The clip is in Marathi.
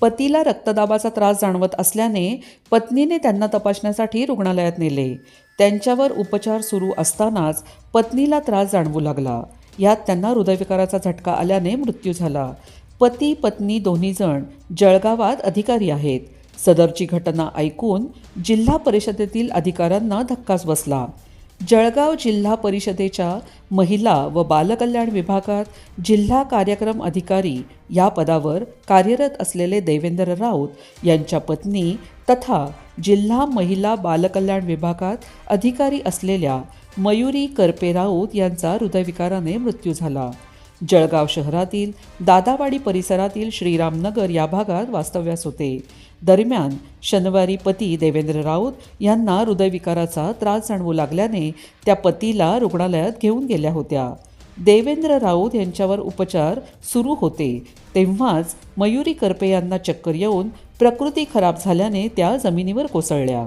पतीला रक्तदाबाचा त्रास जाणवत असल्याने पत्नीने त्यांना तपासण्यासाठी रुग्णालयात नेले. त्यांच्यावर उपचार सुरू असतानाच पत्नीला त्रास जाणवू लागला. यात त्यांना हृदयविकाराचा झटका आल्याने मृत्यू झाला. पती पत्नी दोन्हीजण जळगावात अधिकारी आहेत. सदरची घटना ऐकून जिल्हा परिषदेतील अधिकाऱ्यांना धक्काच बसला. जळगाव जिल्हा परिषदेच्या महिला व बालकल्याण विभागात जिल्हा कार्यक्रम अधिकारी या पदावर कार्यरत असलेले देवेंद्र राऊत यांच्या पत्नी तथा जिल्हा महिला बालकल्याण विभागात अधिकारी असलेल्या मयुरी करपे राऊत यांचा हृदयविकाराने मृत्यू झाला. जळगाव शहरातील दादावाडी परिसरातील श्रीरामनगर या भागात वास्तव्यास होते. दरम्यान शनिवारी पती देवेंद्र राऊत यांना हृदयविकाराचा त्रास जाणवू लागल्याने त्या पतीला रुग्णालयात घेऊन गेल्या होत्या. देवेंद्र राऊत यांच्यावर उपचार सुरू होते. तेव्हाच मयुरी करपे यांना चक्कर येऊन प्रकृती खराब झाल्याने त्या जमिनीवर कोसळल्या.